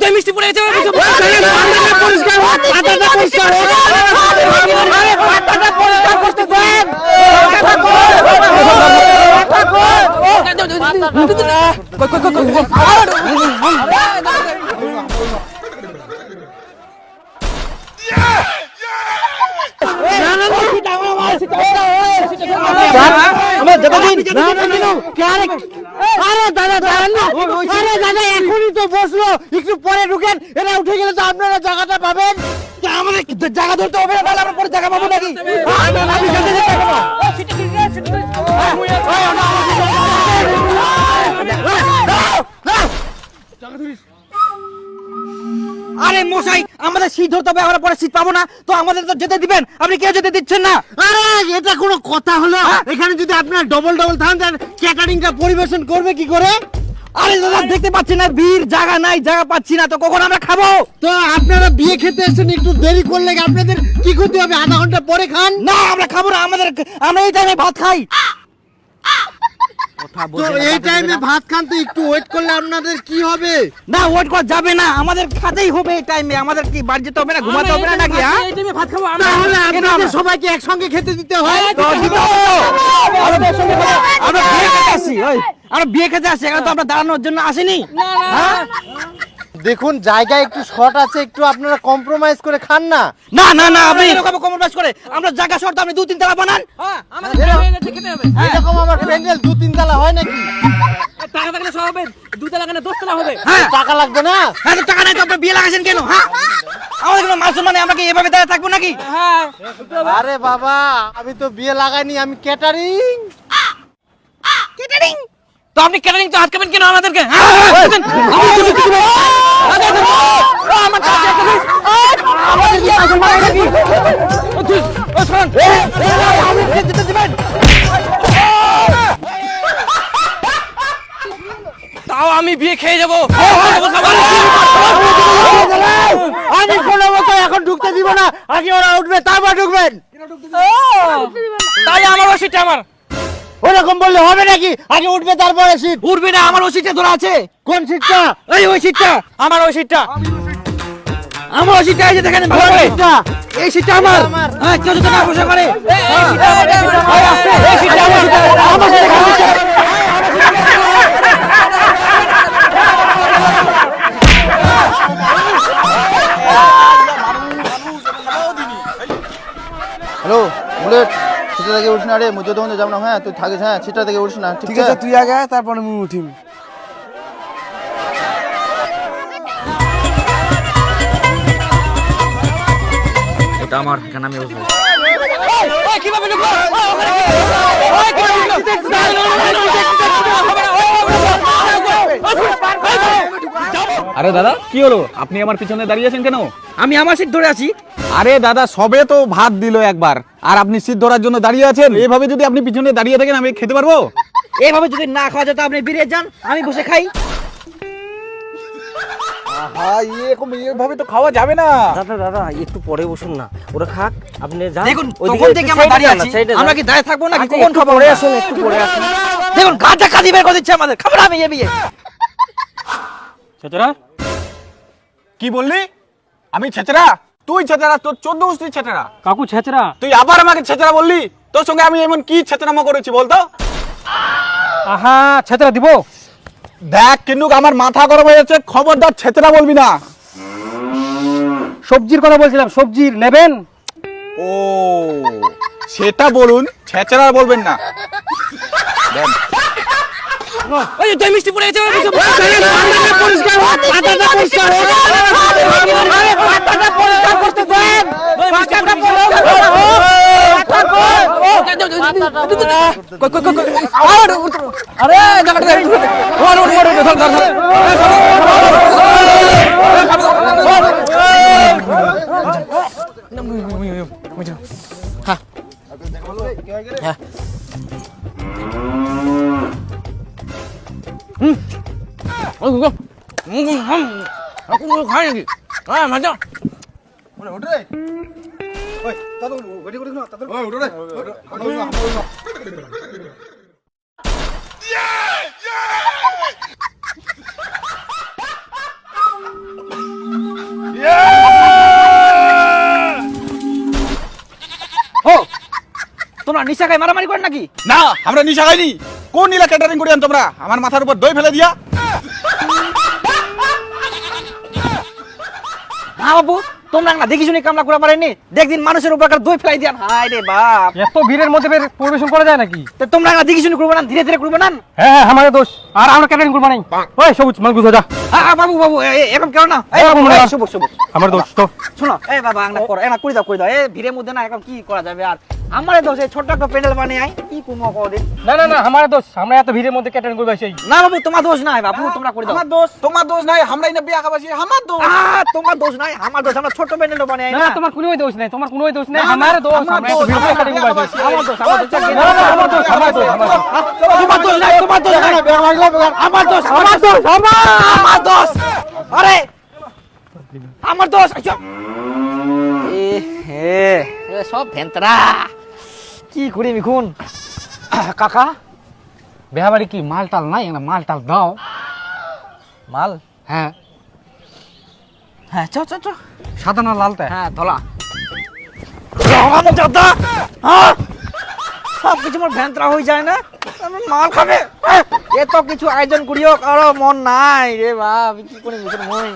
তুই মিষ্টি পড়ে গেছে পরিষ্কার পাতাটা পরিষ্কার। পাতাটা পরিষ্কার করতে দেন। আমার যেতে দিন। না। আরে, দাদা দাঁড়ান না। আরে দাদা এখনই তো বসল। একটু পরে ঢুকেন এরা উঠে গেলে তো আপনারা জায়গাটা পাবেন। আমাদের জায়গা ধরতে হবে আমরা পরে জায়গা পাবো নাকি? সিট ধরতে হবে আমরা পরে সিট পাবো না। তো আমাদের তো যেতে দিবেন। আপনি কেউ যেতে দিচ্ছেন না। আরে এটা কোনো কথা হলো? এখানে যদি আপনার ডবল ডবল থান ক্যাটারিংটা পরিবেশন করবে কি করে? আরে দাদা দেখতে পাচ্ছি না ভিড় জায়গা নাই জায়গা পাচ্ছি না তো কখন আমরা খাব? তো আপনারা বিয়ে খেতে এসেছেন একটু দেরি করলে কি আপনাদের কি করতে হবে? আধা ঘণ্টা পরে খান। না আমরা খাব না আমাদের আমরা এই টাইমে ভাত খাই। তো এই টাইমে ভাত খান তো একটু ওয়েট করলে আপনাদের কি হবে? না ওয়েট করা যাবে না। আমাদের খাতেই হবে এই টাইমে আমাদের কি বাড়ি যেতে হবে না ঘুমাতে হবে না নাকি হ্যাঁ? ভাত খাব তাহলে আপনাদের সবাইকে একসঙ্গে খেতে দিতে হয়। তো দিতে হবে। আমরা তো একসঙ্গে খাব। আমরা বিয়ে খেতে আসছি ওই। আমরা বিয়ে খেতে আসছি এখানে তো আমরা দাঁড়ানোর জন্য আসিনি। হ্যাঁ? দেখুন জায়গা একটু শর্ট আছে একটু আপনারা কম্প্রোমাইজ করে খান না। না না না আপনি এরকম কম্প্রোমাইজ করে আমরা জায়গা শর্ত আপনি দু তিন তলা বানান। আমাদের খেয়ে গেছে, খেতে হবে। এরকম আমার প্যান্ডেল দু তিন তলা হয় নাকি টাকা থাকলে সব হবে দুতলা কেন দশতলা হবে হ্যাঁ টাকা লাগবে না হ্যাঁ টাকা নাই তো আপনি বিয়ে লাগাইছেন কেন হ্যাঁ আমাদের কোনো মান সম্মানে আমরা কি এভাবে দাঁড়িয়ে থাকব নাকি হ্যাঁ আরে বাবা আমি তো বিয়ে লাগাইনি আমি ক্যাটারিং তো আপনি ক্যাটারিং তো আটকাবেন কেন আমাদেরকে হ্যাঁ, হ্যাঁ, আমাদের তাও আমি বিয়ে খেয়ে যাব। আমি কোনো মতো এখন ঢুকতে দিব না। আগে ওরা উঠবে তারপর ঢুকবেন। তাই আমার ওষুধটা আমার। ওরকম বললে হবে নাকি? আগে উঠবে তারপরে সিট উঠবে না আমার ওষুধটা ধরা আছে। কোন সিটটা এই ওই সিটটা আমার ওই সিটটা আমার ওই সিটটা এই যে দেখেন ভালো। সিটটা এই সিটটা আমার। হ্যাঁ কেউ যদি না বসে করে এই সিটটা আমার, এই সিটটা আমার সিটটা আমার সিটটা। হ্যালো বুলেট সেটা থেকে উঠিস না রে মুঝে তখন যাব না হ্যাঁ তুই থাকিস হ্যাঁ সেটা থেকে উঠিস না ঠিক আছে তুই আগে তারপরে আমি উঠিম ওটা আমার এখানে আমি বসবো ওই কীভাবে ঢুকলো ওই ওখানে কি? ওই কীভাবে ঢুকলো? আরে দাদা কি হলো? আপনি আমার পিছনে দাঁড়িয়ে আছেন কেন? আমি আমার সিট ধরে আছি। আরে দাদা সবে তো ভাত দিল একবার। আর আপনি সিট ধরার জন্য দাঁড়িয়ে আছেন? এভাবে যদি আপনি পিছনে দাঁড়িয়ে থাকেন আমি খেতে পারব? এইভাবে যদি না খাওয়া যেত আপনি বেরিয়ে যান আমি বসে খাই। হ্যাঁ এরকম এভাবে তো খাওয়া যাবে না। দাদা দাদা একটু পরে বসুন না। ওরা খাক আপনি যান। দেখুন তখন থেকে আমরা দাঁড়িয়ে না, আছি। side এ যান। আমরা কি দাঁড়িয়ে থাকব নাকি? আচ্ছা, কখন খাব? পরে আসুন একটু পরে আসুন। দেখুন গাঁজা কাঁদি বের করে দিচ্ছে আমাদের। খাব না আমি এ বিয়ে। ছেচরা? কি বললি? আমি ছেচরা? তুই ছেচরা তোর চোদ্দ গোষ্ঠীর ছেচরা। কাকু ছেচরা। তুই আবার আমাকে ছেচরা বললি? তোর সঙ্গে আমি এমন কি ছেচরামো করেছি বলতো আহা ছেচরা দিব? দেখ কিন্তু আমার মাথা গরম হয়ে যাচ্ছে খবরদার ছেচরা বলবি না। সবজির কথা বলছিলাম সবজির নেবেন? ও সেটা বলুন ছেচরা বলবেন না। ওই তুই মিষ্টি পড়ে গেছে পরিষ্কার পাতাটা পরিষ্কার। পাতাটা পরিষ্কার করতে দেন। পাতাটা পরিষ্কার খাই নাকি হ্যাঁ মাঝা ওরে ওঠে রে ওই তাদের গড়ি গড়ি না তাদের ওই ওঠে রে তোমরা নিশা খাই মারামারি করেন নাকি না আমরা নিশা খাইনি কোন নীলা ক্যাটারিং করি তোমরা আমার মাথার উপর দই ফেলে দিয়া না বাবু তোমরা না দেখি শুনি কামলা করে পারেনি দেখদিন মানুষের উপর দই ফেলাই দিয়ান। হাই রে বাপ। এত ভিড়ের মধ্যে পরিবেশন করা যায় নাকি? তো তোমরা না দেখি শুনি করবে না ধীরে ধীরে করবে না হ্যাঁ হ্যাঁ আমাদের দোষ। আর আমরা ক্যাটারিং করব নাই? ওই সবুজ মাল যা। আ, বাবু বাবু এ, এ, এরকম কেন না। এ, না। সবুজ সবুজ। আমার দোষ তো। শোনো এ বাবা আংনা করো এনা কই দাও করে দাও। এ ভিড়ের মধ্যে না এখন কি করা যাবে আর? আমারে দোষ এই ছোট্ট একটা প্যান্ডেল বানিয়ে আই কি কুমো কদিন না না না আমার দোষ আমরা এত ভিড়ের মধ্যে ক্যাটারিং করব সেই। না বাবু তোমার দোষ নাই বাবু তোমরা করে দাও। আমার দোষ। তোমার দোষ নাই আমরাই না বিয়া খাবাসি আমার দোষ। আ, তোমার দোষ নাই আমার দোষ আমরা ছোট প্যান্ডেল বানিয়ে আই না। তোমার কোনো দোষ নাই তোমার কোনো দোষ নাই আমার দোষ আমরা এত দোষ, ভিড়ে আমার ক্যাটারিং করব আমার আমার দোষ আমার দোষ না, না, আমার দোষ আমার দোষ তোমার দোষ নাই তোমার দোষ নাই। আমার দোষ আমার দোষ আমার আমার দোষ আরে! আমার দোষ আচ্ছা। এ হে সব ভেন্তরা। কি করি মিখুন কাকা বিয়া বাড়ি কি মাল টাল নাই? না মাল টাল দাও। মাল? হ্যাঁ। হ্যাঁ চ চ চ সাদা না লালটা হ্যাঁ ধলা। দাদা হ্যাঁ? সব কিছু আমার ভ্যান্তরা হয়ে যায় না? আমি মাল খাবে? এত কিছু আয়োজন করিও কারও মন নাই। রে বাপ কি করে মিশন মই?